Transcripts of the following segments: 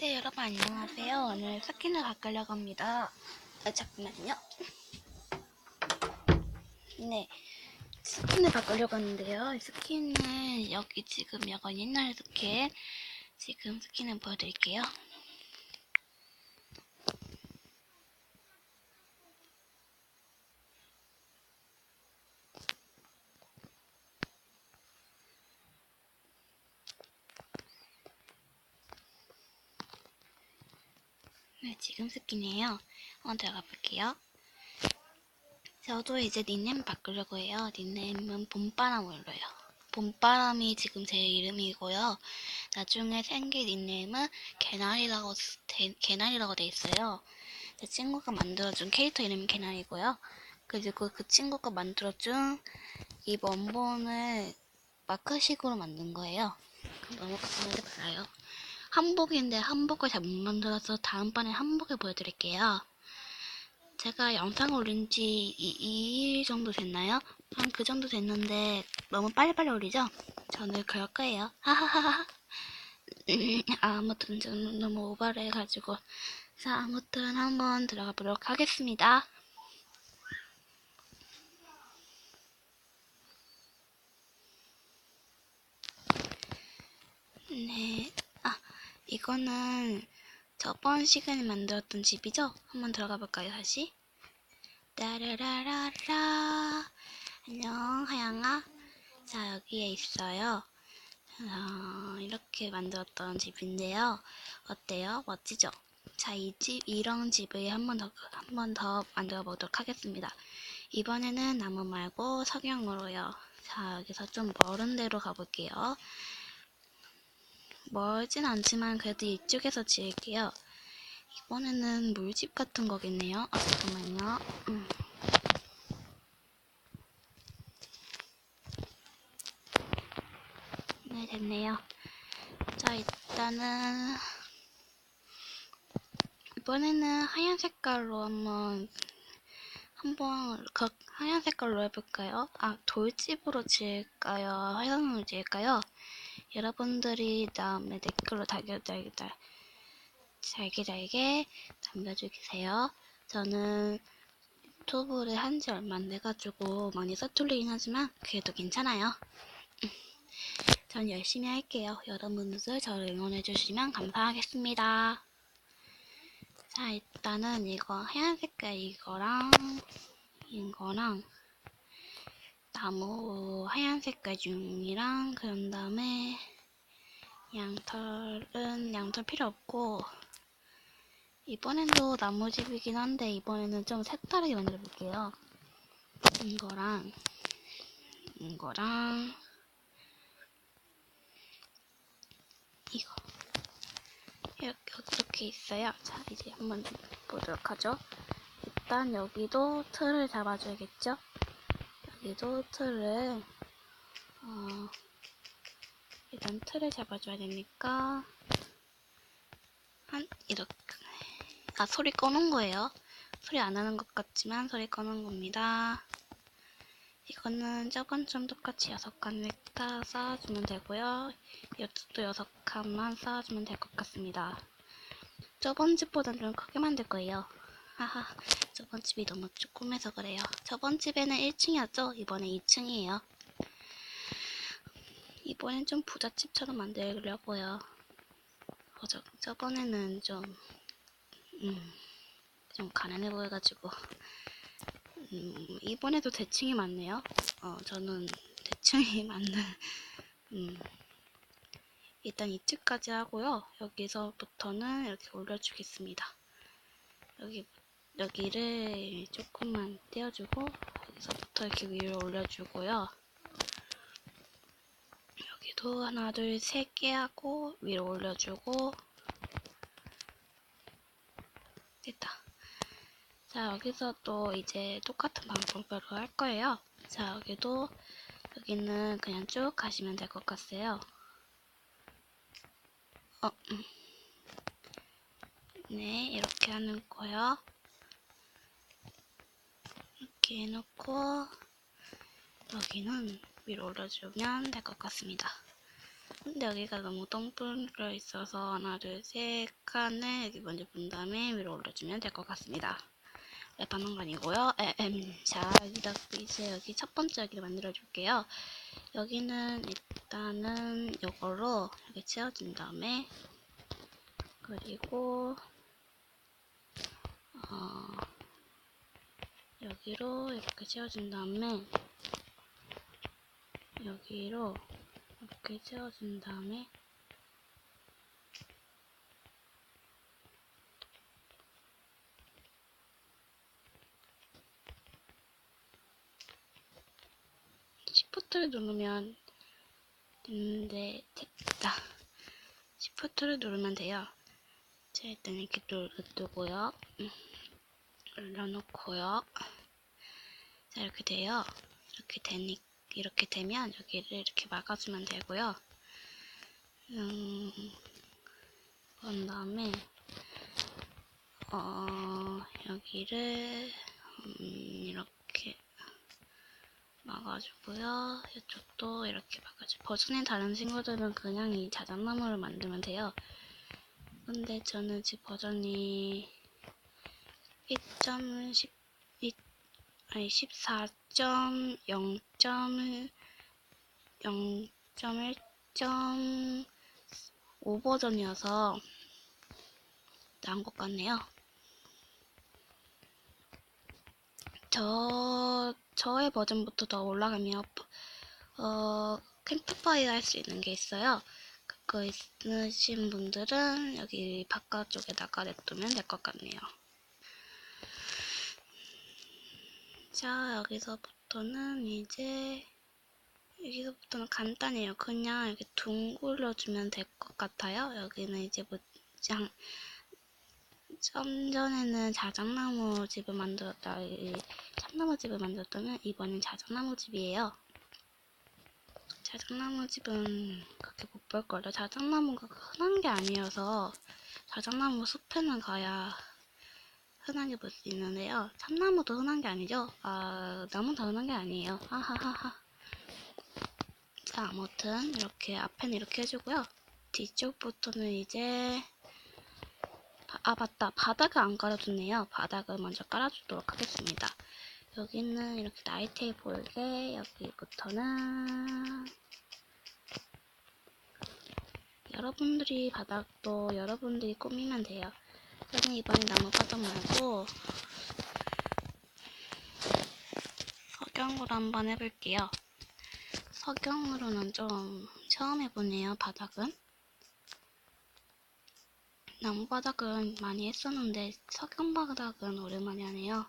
네, 여러분 안녕하세요. 오늘 스킨을 바꾸려고 합니다. 아, 잠깐만요. 네, 스킨을 바꾸려고 하는데요. 이 스킨은 여기 지금 약간 옛날 스킨, 지금 스킨을 보여드릴게요. 네, 지금 스킨이에요. 한번 들어가 볼게요. 저도 이제 닉네임 바꾸려고 해요. 닉네임은 봄바람으로요. 봄바람이 지금 제 이름이고요. 나중에 생길 닉네임은 개나리라고, 쓰- 대- 개나리라고 돼 있어요. 제 친구가 만들어준 캐릭터 이름이 개나리고요. 그리고 그 친구가 만들어준 이 원본을 마크식으로 만든 거예요. 너무 걱정하지 말아요. 한복인데 한복을 잘 못 만들어서 다음번에 한복을 보여드릴게요. 제가 영상 올린 지 2일 정도 됐나요? 한 그 정도 됐는데 너무 빨리빨리 올리죠? 저는 그럴 거예요. 하하하하. 음, 아무튼 좀 너무 오버를 해가지고 자 아무튼 한번 들어가 보도록 하겠습니다. 네. 아, 이거는 저번 시간에 만들었던 집이죠? 한번 들어가 볼까요, 다시? 따라라라라. 안녕, 하양아. 자, 여기에 있어요. 어, 이렇게 만들었던 집인데요. 어때요? 멋지죠? 자, 이 집, 이런 집을 한 번 더, 한 번 더 만들어 보도록 하겠습니다. 이번에는 나무 말고 석영으로요. 자, 여기서 좀 멀은 데로 가볼게요. 멀진 않지만 그래도 이쪽에서 지을게요. 이번에는 물집 같은 거겠네요. 아, 잠깐만요. 음. 네, 됐네요. 자, 일단은 이번에는 하얀 색깔로 한번 한번 그 하얀 색깔로 해볼까요? 아, 돌집으로 지을까요? 화장으로 지을까요? 여러분들이 다음에 댓글로 달겨, 달겨, 달, 잘게 잘게 남겨주세요. 저는 유튜브를 한 지 얼마 안 돼가지고 많이 서툴리긴 하지만 그래도 괜찮아요. 전 열심히 할게요. 여러분들 저를 응원해주시면 감사하겠습니다. 자, 일단은 이거 하얀 색깔 이거랑 이거랑 나무 하얀 색깔 중이랑 그런 다음에 양털은 양털 필요 없고 이번엔도 나무집이긴 한데 이번에는 좀 색다르게 만들어 볼게요. 이거랑 이거랑 이거 이렇게, 이렇게 있어요. 자 이제 한번 보도록 하죠. 일단 여기도 틀을 잡아줘야겠죠? 틀을 어, 일단 틀을 잡아줘야 되니까 한 이렇게 아 소리 꺼놓은 거예요. 소리 안 하는 것 같지만 소리 꺼놓은 겁니다. 이거는 저번 좀 똑같이 여섯 칸 넥타 쌓아주면 되고요. 이쪽도 여섯 칸만 쌓아주면 될 것 같습니다. 저번 집보단 좀 크게 만들 거예요. 하하, 저번 집이 너무 조그매서 그래요. 저번 집에는 1층이었죠? 이번에 2층이에요. 이번엔 좀 부잣집처럼 만들려고요. 어, 저, 저번에는 좀, 음, 좀 가난해 보여가지고. 음, 이번에도 대칭이 맞네요. 어, 저는 대칭이 맞는, 음, 일단 이쯤까지 하고요. 여기서부터는 이렇게 올려주겠습니다. 여기, 여기를 조금만 떼어주고, 여기서부터 이렇게 위로 올려주고요. 여기도 하나, 둘, 세 개 하고, 위로 올려주고, 됐다. 자, 여기서 또 이제 똑같은 방법으로 할 거예요. 자, 여기도, 여기는 그냥 쭉 가시면 될 것 같아요. 어, 음. 네, 이렇게 하는 거요. 이렇게 해놓고, 여기는 위로 올려주면 될 것 같습니다. 근데 여기가 너무 똥뚫려 있어서 하나, 둘, 세 칸을 여기 먼저 본 다음에 위로 올려주면 될 것 같습니다. 랩하는 거 아니고요. 에엠. 자, 이제 여기 첫 번째 여기를 만들어 줄게요. 여기는 일단은 이걸로 이렇게 채워준 다음에 그리고 어, 여기로 이렇게 채워준 다음에 여기로 이렇게 채워준 다음에 시프트를 누르면 됐는데 됐다. 시프트를 누르면 돼요. 자 일단 이렇게 누르고요. 음, 올려놓고요. 자 이렇게 돼요. 이렇게 되니 이렇게 되면 여기를 이렇게 막아주면 되고요. 음, 그런 다음에 어 여기를 음, 이렇게 막아주고요. 이쪽도 이렇게 막아주. 버전이 다른 친구들은 그냥 이 자작나무를 만들면 돼요. 근데 저는 지금 버전이 1.10 아니 14.0. 0.1.5 버전이어서 나은 것 같네요. 저 저의 버전부터 더 올라가면 어 캠프파이어 할 수 있는 게 있어요. 그거 있으신 분들은 여기 바깥쪽에다가 냅두면 될 것 같네요. 자 여기서부터는 이제 여기서부터는 간단해요. 그냥 이렇게 둥글러주면 될 것 같아요. 여기는 이제 뭐 장 좀 전에는 자작나무 집을 만들었다, 이 참나무 집을 만들었다면 이번엔 자작나무 집이에요. 자작나무 집은 그렇게 못 볼 거예요. 자작나무가 흔한 게 아니어서 자작나무 숲에는 가야 흔하게 볼 수 있는데요. 참나무도 흔한 게 아니죠? 아, 나무 다 흔한 게 아니에요. 하하하하. 자, 아무튼 이렇게 앞에는 이렇게 해주고요. 뒤쪽부터는 이제 아 맞다 바닥을 안 깔아줬네요 바닥을 먼저 깔아주도록 하겠습니다 여기는 이렇게 나이트에 보이게 여기부터는 여러분들이 바닥도 여러분들이 꾸미면 돼요 저는 이번에 나무 바닥 말고 석영으로 한번 해볼게요 석영으로는 좀 처음 해보네요 바닥은 나무 바닥은 많이 했었는데 석영 바닥은 오랜만에 하네요.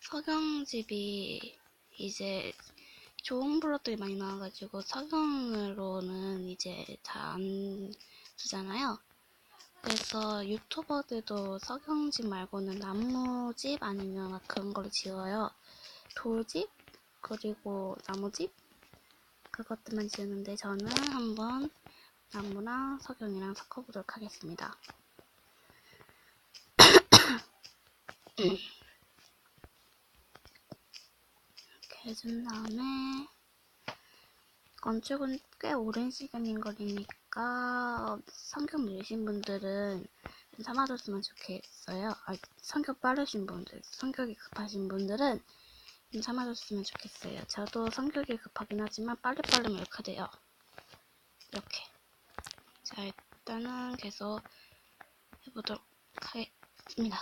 석영집이 이제 좋은 블럭들이 많이 나와가지고 석영으로는 이제 다 안 쓰잖아요. 그래서 유튜버들도 석영집 말고는 나무집 아니면 막 그런 걸로 지어요. 돌집 그리고 나무집 그것들만 지었는데 저는 한번 나무랑 석영이랑 섞어보도록 하겠습니다. 해준 다음에 건축은 꽤 오랜 시간인 걸리니까 성격 느리신 분들은 좀 참아줬으면 좋겠어요. 아, 성격 빠르신 분들, 성격이 급하신 분들은 좀 참아줬으면 좋겠어요. 저도 성격이 급하긴 하지만 빨리빨리 이렇게 돼요. 이렇게. 자, 일단은 계속 해보도록 하겠습니다.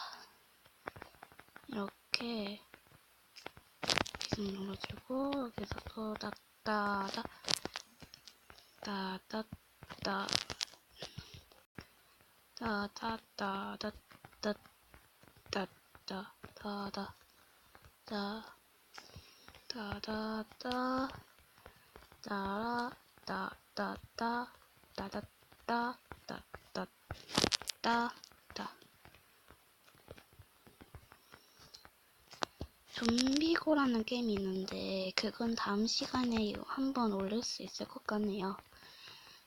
이렇게 계속 눌러주고 여기서 또 따따따 따 따 따 따 따 따 따 따 따 따 따 따 따 따 따따따따 따 따 따 따 따, 따, 따, 따, 따. 좀비고라는 게임이 있는데 그건 다음 시간에 한번 올릴 수 있을 것 같네요.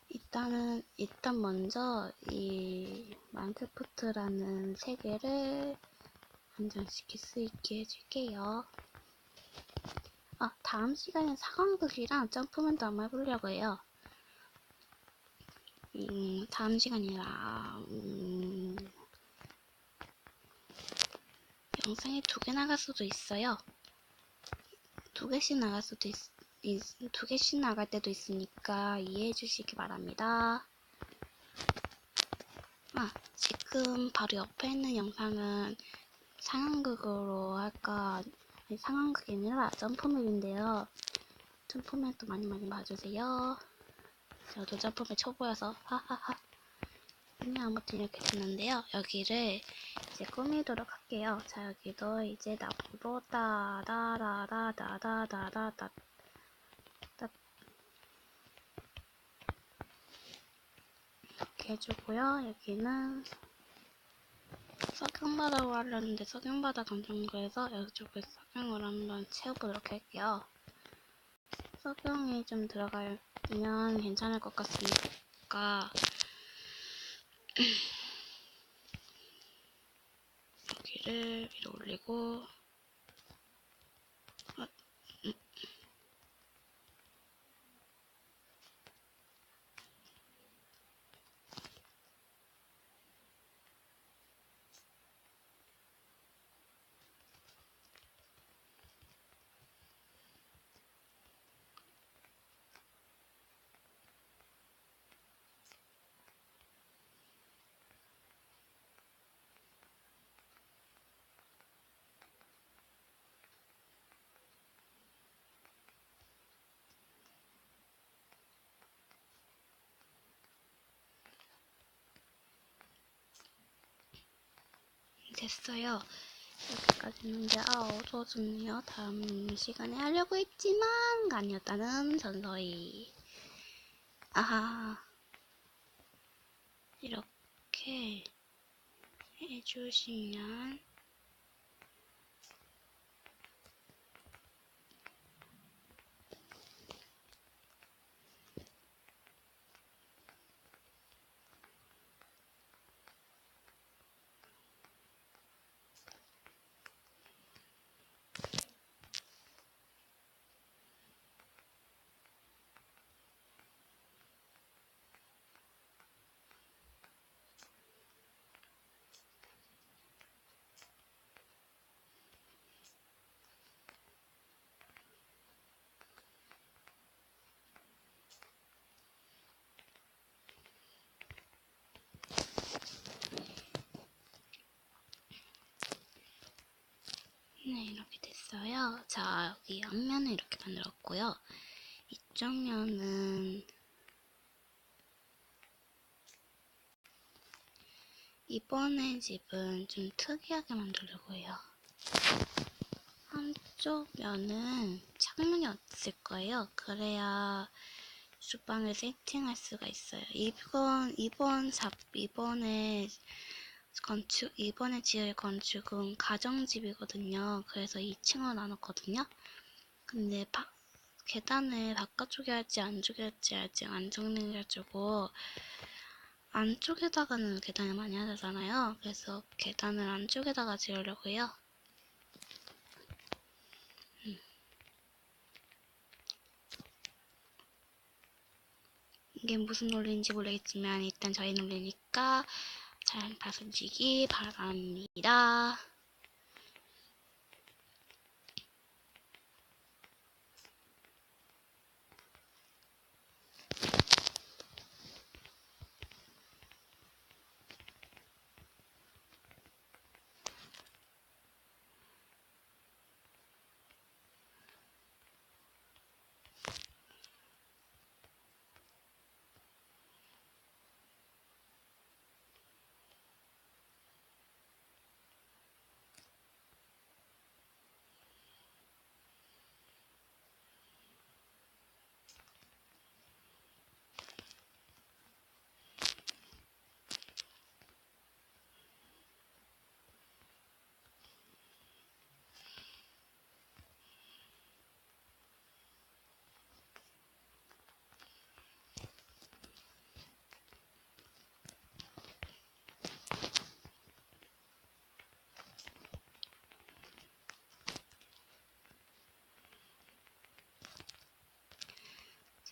일단은 일단 먼저 이 마인크래프트라는 세계를 안정시킬 수 있게 해줄게요. 아 다음 시간에 상황극이랑 점프맨도 한번 해보려고 해요. 음, 다음 시간이라 음, 영상이 두 개 나갈 수도 있어요. 두 개씩 나갈 수도 있, 있, 두 개씩 나갈 때도 있으니까 이해해 주시기 바랍니다. 아, 지금 바로 옆에 있는 영상은 상황극으로 할까? 상황극이 아니라 점프맵인데요. 점프맵도 많이 많이 봐주세요. 저도 점프맵 초보여서 하하하. 그냥 아무튼 이렇게 됐는데요. 여기를 이제 꾸미도록 할게요. 자, 여기도 이제 나무로 따다라다다다다다 이렇게 해주고요. 여기는 석영바닥으로 하려는데 석영바닥 안 좋은거에서 이쪽에 석영으로 한번 채워보도록 할게요. 석영이 좀 들어가면 괜찮을 것 같으니까 여기를 위로 올리고 됐어요. 여기까지 했는데 아 어두워졌네요. 다음 시간에 하려고 했지만 아니었다는 전서희. 아하 이렇게 해주시면 네, 이렇게 됐어요. 자, 여기 앞면은 이렇게 만들었고요. 이쪽 면은 이번에 집은 좀 특이하게 만들려고 해요. 한쪽 면은 창문이 없을 거예요. 그래야 주방을 세팅할 수가 있어요. 이번 이번 잡 이번에 건축 이번에 지을 건축은 가정집이거든요. 그래서 2층으로 나눴거든요. 근데 바, 계단을 바깥쪽에 할지 안쪽에 할지 아직 안 정리해가지고 안쪽에다가는 계단을 많이 하잖아요. 그래서 계단을 안쪽에다가 지으려고 해요. 음. 이게 무슨 논리인지 모르겠지만 일단 저희 논리니까 잘 봐주시기 바랍니다.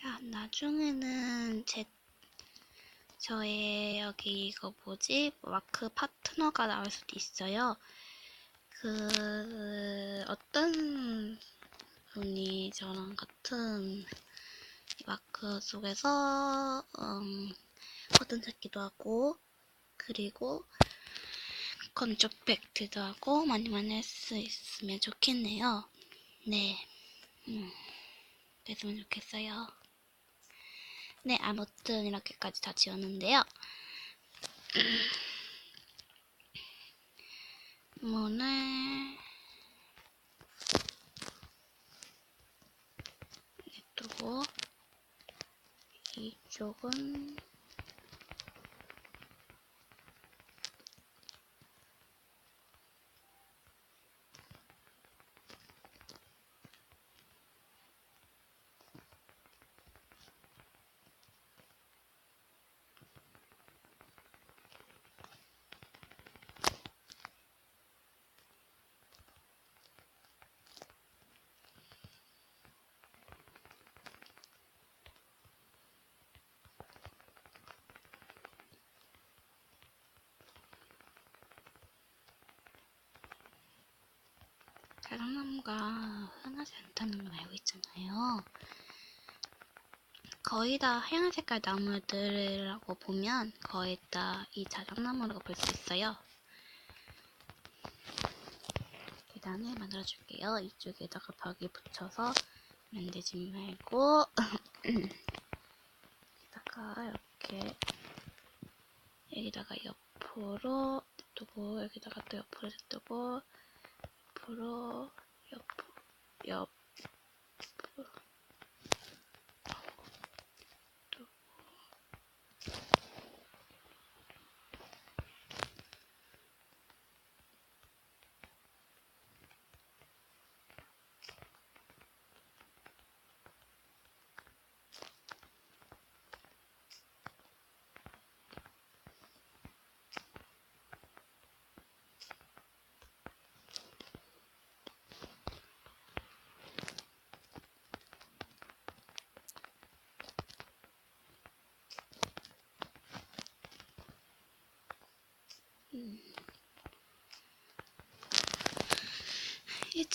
자, 나중에는 제, 저의 여기 이거 뭐지? 마크 파트너가 나올 수도 있어요. 그 어떤 분이 저랑 같은 이 마크 속에서 음, 버튼 찾기도 하고 그리고 건축 팩트도 하고 많이 많이 할 수 있으면 좋겠네요. 네, 음, 됐으면 좋겠어요. 네, 아무튼 이렇게까지 다 지웠는데요. 문을 냅두고 이쪽은 자작나무가 흔하지 않다는 걸 알고 있잖아요. 거의 다 하얀 색깔 나무들이라고 보면 거의 다 이 자작나무라고 볼 수 있어요. 계단을 만들어 줄게요. 이쪽에다가 벽에 붙여서 만들지 말고 여기다가 이렇게 여기다가 옆으로 냅두고 여기다가 또 옆으로 냅두고 옆으로 옆 옆.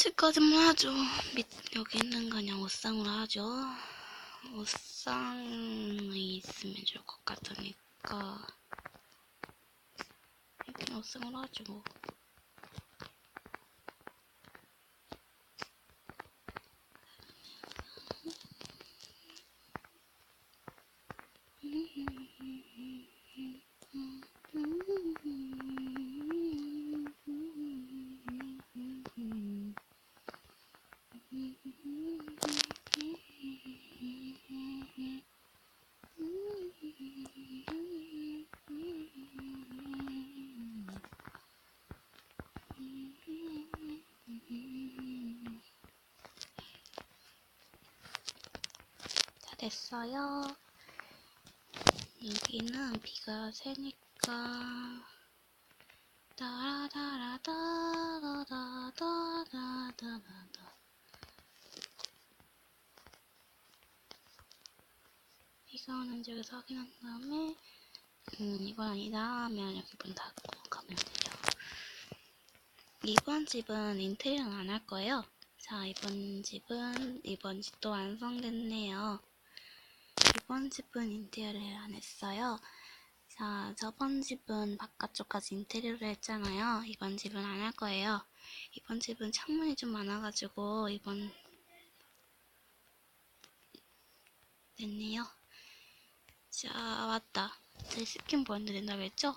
이층까지만 하죠. 밑, 여기 있는 거 그냥 옷상으로 하죠. 옷상이 있으면 좋을 것 같으니까. 그냥 옷상으로 하죠. 뭐. 됐어요. 여기는 비가 새니까 따라다라다다다다다다다 비가 오는지 확인한 다음에 음 이건 아니다 하면 여기 문 닫고 가면 돼요. 이번 집은 인테리어는 안 할 거예요. 자, 이번 집은, 이번 집도 완성됐네요. 이번 집은 인테리어를 안 했어요. 자, 저번 집은 바깥쪽까지 인테리어를 했잖아요. 이번 집은 안 할 거예요. 이번 집은 창문이 좀 많아가지고, 이번, 됐네요. 자, 왔다. 제 스킨 보여도 된다고 했죠?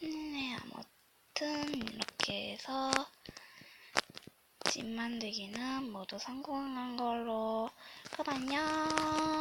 네, 아무튼 이렇게 해서 집 만들기는 모두 성공한 걸로. 그럼 안녕. 우!